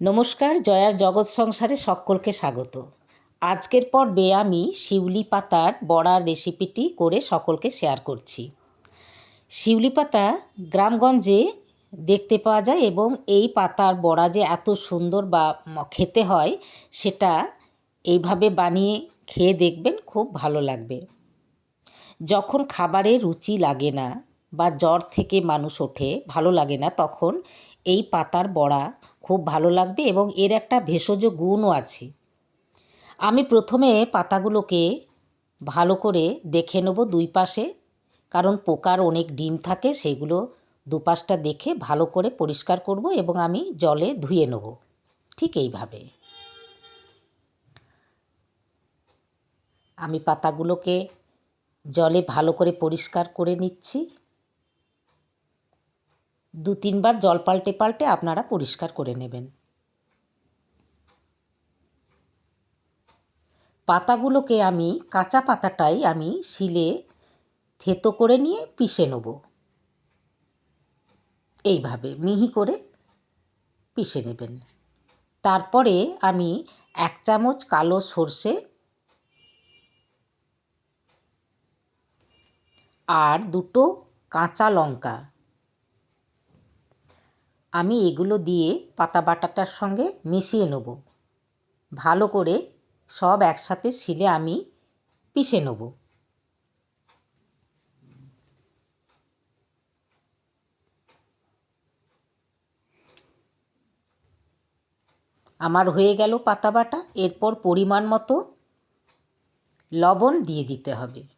নমস্কার, জয়ার জগৎ সংসারে সকলকে স্বাগত। আজকের পর্বে আমি শিউলি পাতার বড়ার রেসিপিটি করে সকলকে শেয়ার করছি। শিউলি পাতা গ্রামগঞ্জে দেখতে পাওয়া যায় এবং এই পাতার বড়া যে এত সুন্দর বা খেতে হয়, সেটা এইভাবে বানিয়ে খেয়ে দেখবেন খুব ভালো লাগবে। যখন খাবারে রুচি লাগে না বা জ্বর থেকে মানুষ ওঠে, ভালো লাগে না তখন এই পাতার বড়া খুব ভালো লাগবে এবং এর একটা ভেষজ গুণও আছে। আমি প্রথমে পাতাগুলোকে ভালো করে দেখে নেব দুই পাশে, কারণ পোকার অনেক ডিম থাকে সেগুলো দুপাশটা দেখে ভালো করে পরিষ্কার করব এবং আমি জলে ধুয়ে নেব, ঠিক এইভাবে। আমি পাতাগুলোকে জলে ভালো করে পরিষ্কার করে নিচ্ছি। দু তিনবার জল পাল্টে পাল্টে আপনারা পরিষ্কার করে নেবেন। পাতাগুলোকে আমি, কাঁচা পাতাটাই আমি শিলে থেতো করে নিয়ে পিষে নেব। এইভাবে মিহি করে পিষে নেবেন। তারপরে আমি এক চামচ কালো সর্ষে আর দুটো কাঁচা লঙ্কা আমি এগুলো দিয়ে পাতা বাটাটার সঙ্গে মিশিয়ে নেব। ভালো করে সব একসাথে শিলে আমি পিষে নেব। আমার হয়ে গেল পাতা বাটা। এরপর পরিমাণ মতো লবণ দিয়ে দিতে হবে।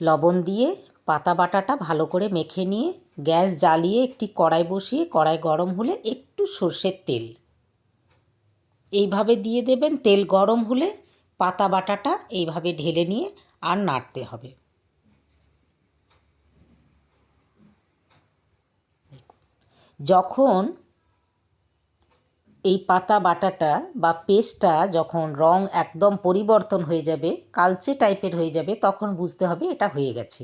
লবণ দিয়ে পাতা বাটাটা ভালো করে মেখে নিয়ে গ্যাস জ্বালিয়ে একটি কড়াই বসিয়ে কড়াই গরম হলে একটু সর্ষের তেল। এইভাবে দিয়ে দেবেন, তেল গরম হলে পাতা বাটাটা এইভাবে ঢেলে নিয়ে আর নাড়তে হবে। যখন এই পাতা বাটাটা বা পেস্টটা যখন রং একদম পরিবর্তন হয়ে যাবে, কালচে টাইপের হয়ে যাবে, তখন বুঝতে হবে এটা হয়ে গেছে।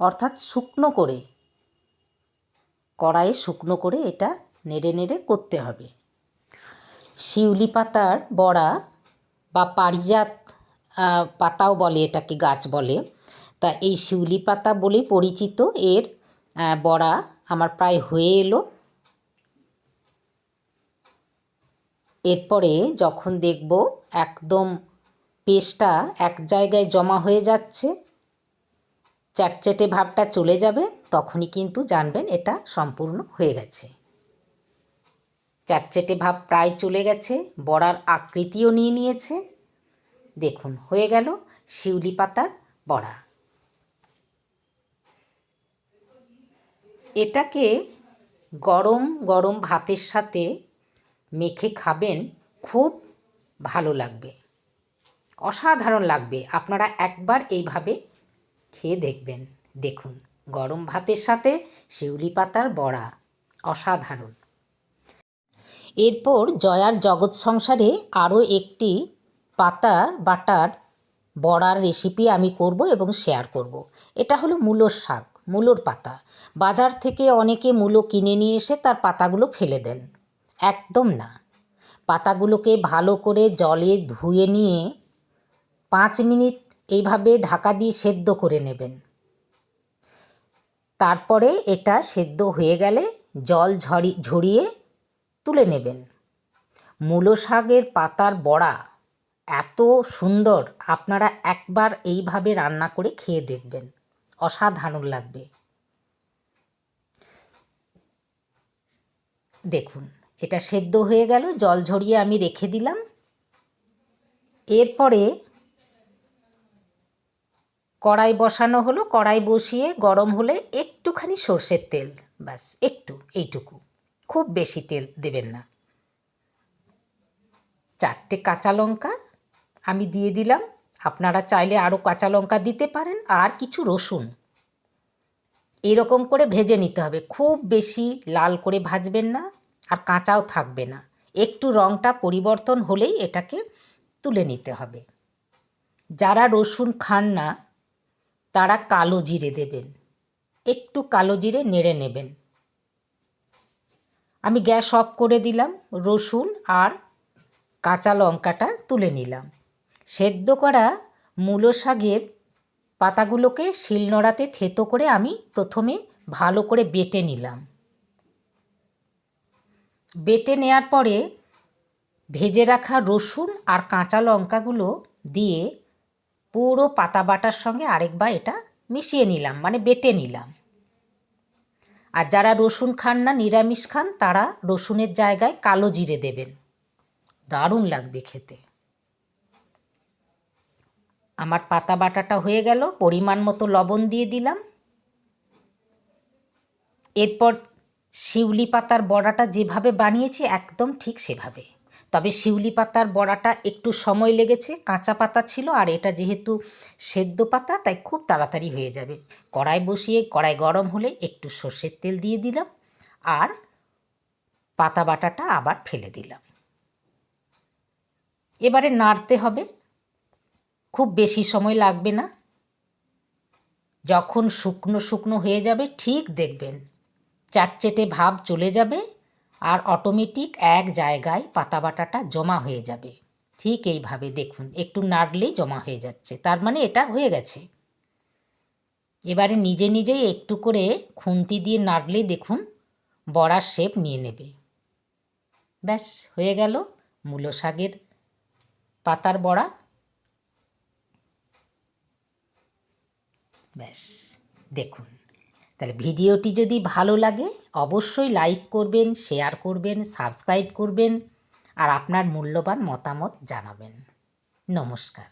অর্থাৎ শুকনো করে, কড়াইয়ে শুকনো করে এটা নেড়ে নেড়ে করতে হবে। শিউলি পাতার বড়া বা পারিজাত পাতাও বলে এটাকে, গাছ বলে। তা এই শিউলি পাতা বলে পরিচিত, এর বড়া আমার প্রায় হয়ে এলো। এরপরে যখন দেখব একদম পেস্টটা এক জায়গায় জমা হয়ে যাচ্ছে, চ্যাটচ্যাটে ভাবটা চলে যাবে, তখনই কিন্তু জানবেন এটা সম্পূর্ণ হয়ে গেছে। চ্যাটচ্যাটে ভাব প্রায় চলে গেছে, বড়ার আকৃতিও নিয়ে নিয়েছে। দেখুন, হয়ে গেল শিউলি পাতার বড়া। এটাকে গরম গরম ভাতের সাথে মেখে খাবেন, খুব ভালো লাগবে। অসাধারণ লাগবে। আপনারা একবার এইভাবে খেয়ে দেখবেন। দেখুন, গরম ভাতের সাথে শিউলি পাতার বড়া, অসাধারণ। এরপর জয়ার জগৎ সংসারে আরও একটি পাতা বাটার বড়ার রেসিপি আমি করব এবং শেয়ার করব। এটা হলো মূলোর শাক, মূলোর পাতা। বাজার থেকে অনেকে মূলো কিনে নিয়ে এসে তার পাতাগুলো ফেলে দেন। একদম না। পাতাগুলোকে ভালো করে জলে ধুয়ে নিয়ে পাঁচ মিনিট এইভাবে ঢাকা দিয়ে সেদ্ধ করে নেবেন। তারপরে এটা সেদ্ধ হয়ে গেলে জল ঝরি, ঝরিয়ে তুলে নেবেন। মূলো শাকের পাতার বড়া এত সুন্দর, আপনারা একবার এইভাবে রান্না করে খেয়ে দেখবেন। অসাধারণ লাগবে। দেখুন। এটা সেদ্ধ হয়ে গেল, জল ঝরিয়ে আমি রেখে দিলাম। এরপরে কড়াই বসানো হলো, কড়াই বসিয়ে গরম হলে একটুখানি সর্ষের তেল, ব্যাস, একটু, এইটুকু। খুব বেশি তেল দেবেন না। চারটে কাঁচা লঙ্কা আমি দিয়ে দিলাম। আপনারা চাইলে আরও কাঁচা লঙ্কা দিতে পারেন, আর কিছু রসুন। এরকম করে ভেজে নিতে হবে। খুব বেশি লাল করে ভাজবেন না। আর কাঁচাও থাকবে না। একটু রঙটা পরিবর্তন হলেই এটাকে তুলে নিতে হবে। যারা রসুন খান না, তারা কালো জিরে দেবেন। একটু কালো জিরে নেড়ে নেবেন। আমি গ্যাস অফ করে দিলাম, রসুন আর কাঁচা লঙ্কাটা তুলে নিলাম। সেদ্ধ করা মূলো শাকের পাতাগুলোকে শিলনোড়াতে থেতো করে আমি প্রথমে ভালো করে বেটে নিলাম। বেটে নেওয়ার পরে ভেজে রাখা রসুন আর কাঁচা লঙ্কাগুলো দিয়ে পুরো পাতা বাটার সঙ্গে আরেকবার এটা মিশিয়ে নিলাম মানে বেটে নিলাম। আর যারা রসুন খান না, নিরামিষ খান, তারা রসুনের জায়গায় কালো জিরে দেবেন। দারুণ লাগবে খেতে। আমার পাতা বাটাটা হয়ে গেল, পরিমাণ মতো লবণ দিয়ে দিলাম। এরপর শিউলি পাতার বড়াটা যেভাবে বানিয়েছি, একদম ঠিক সেভাবে। তবে শিউলি পাতার বড়াটা একটু সময় লেগেছে, কাঁচা পাতা ছিল আর এটা যেহেতু সেদ্ধ পাতা, তাই খুব তাড়াতাড়ি হয়ে যাবে। কড়াই বসিয়ে, কড়াই গরম হলে একটু সর্ষের তেল দিয়ে দিলাম আর পাতা বাটাটা আবার ফেলে দিলাম। এবারে নাড়তে হবে। খুব বেশি সময় লাগবে না। যখন শুকনো শুকনো হয়ে যাবে, ঠিক দেখবেন। চাটচেটে ভাব চলে যাবে আর অটোমেটিক এক জায়গায় পাতা বাটাটা জমা হয়ে যাবে। ঠিক এইভাবে দেখুন, একটু নাড়লেই জমা হয়ে যাচ্ছে। তার মানে এটা হয়ে গেছে। এবারে নিজে নিজেই একটু করে খুন্তি দিয়ে নাড়লেই দেখুন বড়ার শেপ নিয়ে নেবে। ব্যাস, হয়ে গেল মূলো শাকের পাতার বড়া। ব্যাস, দেখুন। তাহলে ভিডিওটি যদি ভালো লাগে, অবশ্যই লাইক করবেন শেয়ার করবেন সাবস্ক্রাইব করবেন আর আপনার মূল্যবান মতামত জানাবেন। নমস্কার।